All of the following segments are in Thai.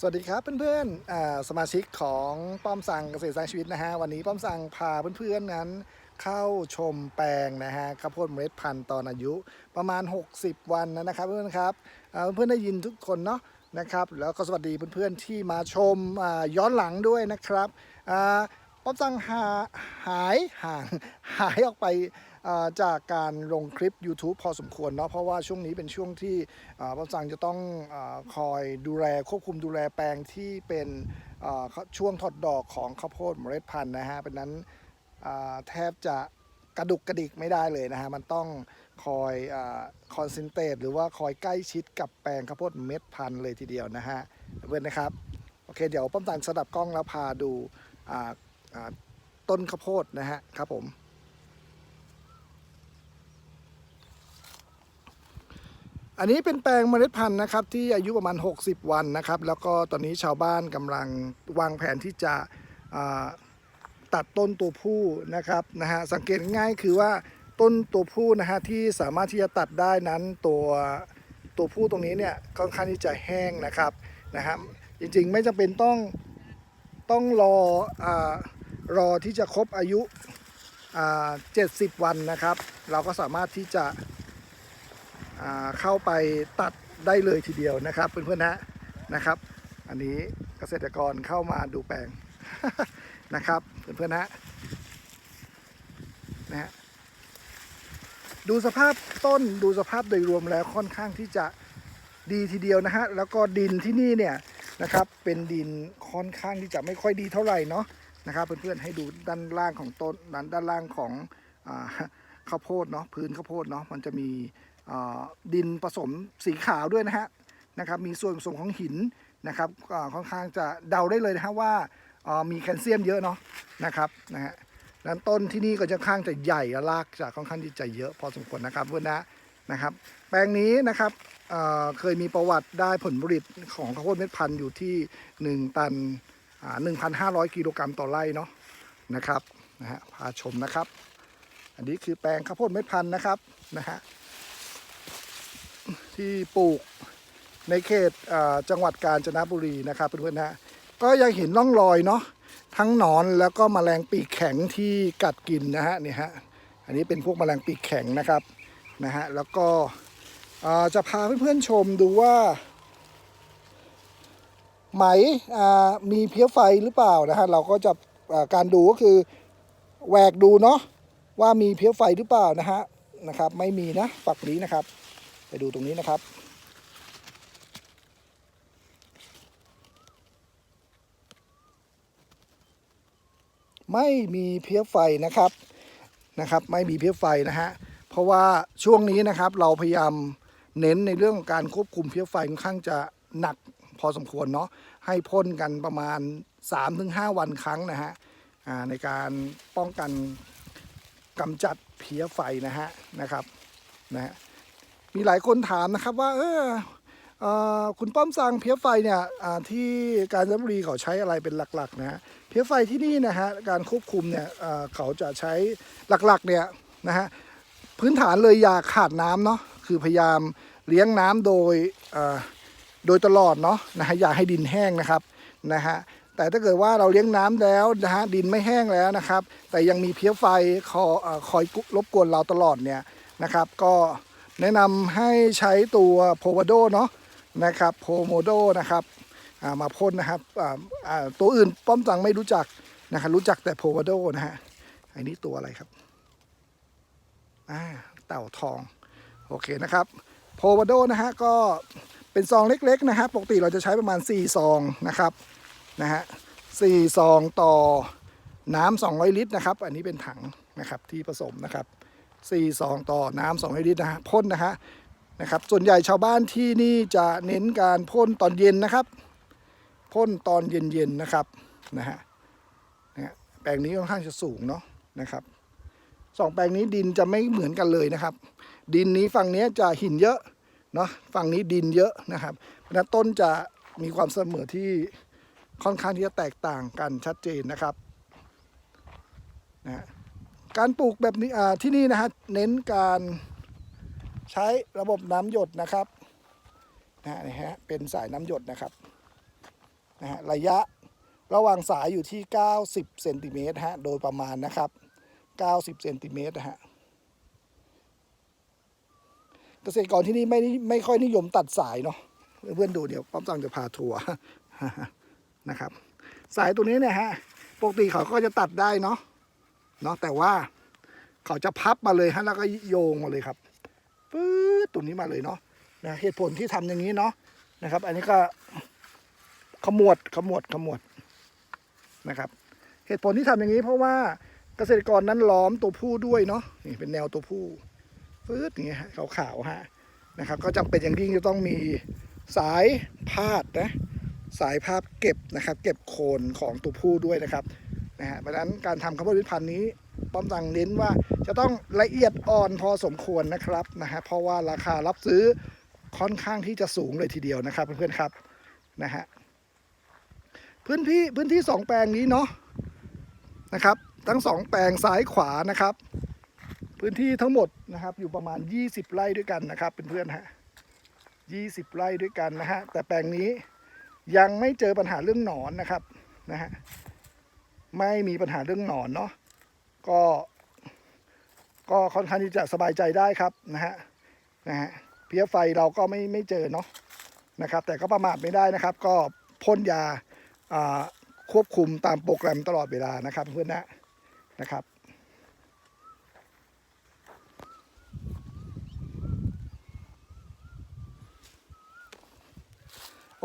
สวัสดีครับเพื่อนๆสมาชิกของป้อมสั่งเกษตรสร้างชีวิตนะฮะวันนี้ป้อมสั่งพาเพื่อนๆนั้น เข้าชมแปลงนะฮะข้าวโพดเมล็ดพันธุ์ตอนอายุประมาณ 60 วันนะครับเพื่อนๆครับเพื่อนๆได้ยินทุกคนเนาะนะครับแล้วก็สวัสดีเพื่อนๆที่มาชมย้อนหลังด้วยนะครับอ่า ป้อมสังหาหายห่างหายออกไปจากการลงคลิป YouTube พอสมควรเนาะเพราะว่าช่วงนี้เป็นช่วงที่อ่าป้าจังจะต้องอคอยดูแลควบคุมดูแลแปลงที่เป็นช่วงถอดดอกของข้าวโพดเมล็ดพันธุ์นะฮะเป็นนั้นแทบจะกระดุกกระดิกไม่ได้เลยนะฮะมันต้องคอยคอนเซนเทรตหรือว่าคอยใกล้ชิดกับแปลงข้าวโพดเม็ดพันธุ์เลยทีเดียวนะฮะเพื่อนนะครับ โอเค เดี๋ยวป้อมตันสดับกล้องแล้วพาดู ต้นข้าวโพดนะฮะครับผมอันนี้เป็นแปลงเมล็ดพันธุ์นะครับที่อายุประมาณ 60 วันนะครับ แล้วก็ตอนนี้ชาวบ้านกำลังวางแผนที่จะตัดต้นตัวผู้นะครับนะฮะสังเกตง่ายคือว่าต้นตัวผู้นะฮะที่สามารถที่จะตัดได้นั้นตัวตัวผู้ตรงนี้เนี่ยค่อนข้างที่จะแห้งนะครับนะครับจริงๆไม่จำเป็นต้องต้องรออ รอที่จะครบอายุอ่า70วันนะครับ เราก็สามารถที่จะเข้าไปตัดได้เลยทีเดียวนะครับเพื่อนๆนะนะครับ อันนี้เกษตรกรเข้ามาดูแปลงนะครับเพื่อนๆนะนะฮะดูสภาพต้นดูสภาพโดยรวมแล้วค่อนข้างที่จะดีทีเดียวนะฮะแล้วก็ดินที่นี่เนี่ยนะครับเป็นดินค่อนข้างที่จะไม่ค่อยดีเท่าไหร่เนาะ นะครับเพื่อนๆให้ดูด้านล่างของต้นด้านด้านล่างของอข้าวโพดเนาะพื้นข้าวโพดเนาะมันจะมีดินผสมสีขาวด้วยนะฮะนะครับมีส่วนผสมของหินนะครับค่อนข้างจะเดาได้เลยนะฮะว่ามีแคลเซียมเยอะเนาะนะครับนะฮะนั้นต้นที่นี่ก็จะค่อนข้างจะใหญ่และรากจะค่อนข้างที่จะเยอะพอสมควรนะครับเพื่อนนะนะครับ แปลงนี้นะครับเคยมีประวัติได้ผลผลิตของข้าวโพดเม็ดพันธุ์อยู่ที่ 1 ตัน 1,500 กิโลกรัมต่อไร่เนาะนะครับนะฮะพาชมนะครับ อันนี้คือแปลงข้าวโพดเม็ดพันธุ์นะครับนะฮะที่ปลูกในเขตจังหวัดกาญจนบุรีนะครับเพื่อนๆนะก็ยังเห็นร่องรอยเนาะทั้งหนอนแล้วก็แมลงปีกแข็งที่กัดกินนะฮะนี่ฮะอันนี้เป็นพวกแมลงปีกแข็งนะครับนะฮะแล้วก็จะพาเพื่อนๆชมดูว่า ไหมมีเพี้ยไฟหรือเปล่านะฮะเราก็จะการดูก็คือแหวกดูเนาะว่ามีเพี้ยไฟหรือเปล่านะฮะนะครับ ไม่มีนะฝักนี้นะครับ ไปดูตรงนี้นะครับไม่มีเพี้ยไฟนะครับนะครับ ไม่มีเพี้ยไฟนะฮะเพราะว่าช่วงนี้นะครับเราพยายามเน้นในเรื่องของการควบคุมเพี้ยไฟค่อนข้างจะหนัก พอสมควรเนาะให้พ่นกันประมาณ 3-5 วันครั้งนะฮะในการป้องกันกำจัดเพี้ยไฟนะฮะนะครับนะฮะมีหลายคนถามนะครับว่าเออคุณป้อมสั่งเพี้ยไฟเนี่ยที่กาญจนบุรีเขาใช้อะไรเป็นหลักๆนะฮะเพี้ยไฟที่นี่นะฮะการควบคุมเนี่ยเขาจะใช้หลักๆเนี่ยนะฮะพื้นฐานเลยอย่าขาดน้ำเนาะคือพยายามเลี้ยงน้ำโดยอ โดยตลอดเนาะนะฮะอย่าให้ดินแห้งนะครับนะฮะแต่ถ้าเกิดว่าเราเลี้ยงน้ำแล้วนะฮะดินไม่แห้งแล้วนะครับ แต่ยังมีเพี้ยไฟคออคอยรบกวนเราตลอดเนี่ยนะครับ ก็แนะนำให้ใช้ตัวโพวาโดเนาะนะครับโพโมโดนะครับมาพ่นนะครับตัวอื่นป้อมจังไม่รู้จักนะครับรู้จักแต่โพวาโดนะฮะอันนี้ตัวอะไรครับเต่าทอง โอเคนะครับ โพวาโดนะฮะก็ เป็นซองเล็กๆนะฮะปกติเราจะใช้ประมาณ 4 ซองนะครับนะฮะสี่ซองต่อน้ำ200 ลิตรนะครับ อันนี้เป็นถังนะครับที่ผสมนะครับสี่ซองต่อน้ำสองลิตรนะฮะพ่นนะฮะนะครับ ส่วนใหญ่ชาวบ้านที่นี่จะเน้นการพ่นตอนเย็นนะครับพ่นตอนเย็นๆนะครับนะฮะนะฮะแปลงนี้ค่อนข้างจะสูงเนาะนะครับสองแปลงนี้ดินจะไม่เหมือนกันเลยนะครับ ดินนี้ฝั่งนี้จะหินเยอะ เนาะฝั่งนี้ดินเยอะนะครับเพราะนั้นต้นจะมีความเสมอที่ค่อนข้างที่จะแตกต่างกันชัดเจนนะครับนะฮะการปลูกแบบนี้ที่นี่นะฮะเน้นการใช้ระบบน้ำหยดนะครับนะฮะนี่ฮะเป็นสายน้ำหยดนะครับนะฮะระยะระหว่างสายอยู่ที่ 90เซนติเมตรฮะโดยประมาณนะครับ 90เซนติเมตรนะฮะ เกษตรกรที่นี่ไม่ไม่ค่อยนิยมตัดสายเนาะเพื่อนๆดูเดี๋ยวป้อมตังจะพาทัวร์นะครับ สายตัวนี้เนี่ยฮะปกติเขาก็จะตัดได้เนาะเนาะแต่ว่าเขาจะพับมาเลยฮะแล้วก็โยงมาเลยครับปื๊ดตัวนี้มาเลยเนาะนะเหตุผลที่ทำอย่างนี้เนาะนะครับ อันนี้ก็ขมวดขมวดขมวดนะครับ เหตุผลที่ทำอย่างนี้เพราะว่าเกษตรกรนั้นล้อมตัวผู้ด้วยเนาะนี่เป็นแนวตัวผู้ ฟืดอย่างเงี้ยขาวๆฮะนะครับก็จำเป็นอย่างยิ่งจะต้องมีสายพาดนะสายภาพเก็บนะครับ เก็บโคนของตัวผู้ด้วยนะครับนะฮะเพราะฉะนั้นการทำข้าวโพดวิพันธุ์นี้ป้อมตังเน้นว่าจะต้องละเอียดอ่อนพอสมควรนะครับนะฮะเพราะว่าราคารับซื้อค่อนข้างที่จะสูงเลยทีเดียวนะครับเพื่อนๆครับนะฮะพื้นที่พื้นที่สองแปลงนี้เนาะนะครับ ทั้งสองแปลงซ้ายขวานะครับ พื้นที่ทั้งหมดนะครับ อยู่ประมาณ 20 ไร่ด้วยกันนะครับเพื่อนๆฮะ20ไร่ด้วยกันนะฮะ แต่แปลงนี้ยังไม่เจอปัญหาเรื่องหนอนนะครับนะฮะไม่มีปัญหาเรื่องหนอนเนาะก็ ก็ค่อนข้างที่จะสบายใจได้ครับนะฮะนะฮะเพี้ยไฟเราก็ไม่ไม่เจอเนาะนะครับ แต่ก็ประมาทไม่ได้นะครับ ก็พ่นยาควบคุมตามโปรแกรมตลอดเวลานะครับเพื่อนนะนะครับ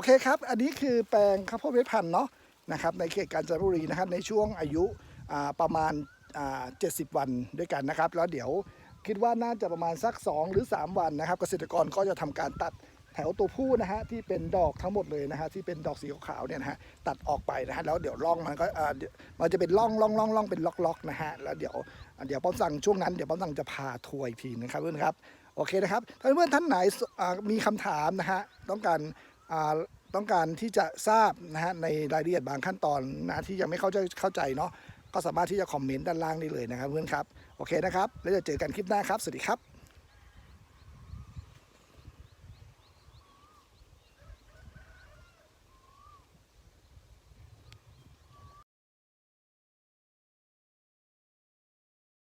เคครับ อันนี้คือแปลงข้าวโพดเวชพันธุ์เนาะนะครับในเขตกาญจนบุรีนะครับในช่วงอายุประมาณ 70 วันด้วยกันนะครับ แล้วเดี๋ยวคิดว่าน่าจะประมาณสัก 2 หรือ 3 วันนะครับ เกษตรกรก็จะทำการตัดแถวตัวผู้นะฮะที่เป็นดอกทั้งหมดเลยนะฮะที่เป็นดอกสีขาวเนี่ยนะฮะตัดออกไปนะฮะแล้วเดี๋ยวร่องมันก็มันจะเป็นร่องร่องร่องร่องเป็นล็อกๆนะฮะแล้วเดี๋ยวเดี๋ยวป้อมสั่งช่วงนั้นเดี๋ยวป้อมสั่งจะพาทัวร์อีกทีนะครับเพื่อนครับโอเคนะครับถ้านเพื่อนท่านไหนมีคำถามนะฮะต้องการ ต้องการที่จะทราบนะฮะในรายละเอียดบางขั้นตอนนะที่ยังไม่เข้าใจเข้าใจเนาะก็สามารถที่จะคอมเมนต์ด้านล่างได้เลยนะครับเพื่อนครับโอเคนะครับ แล้วจะเจอกันคลิปหน้าครับสวัสดีครับ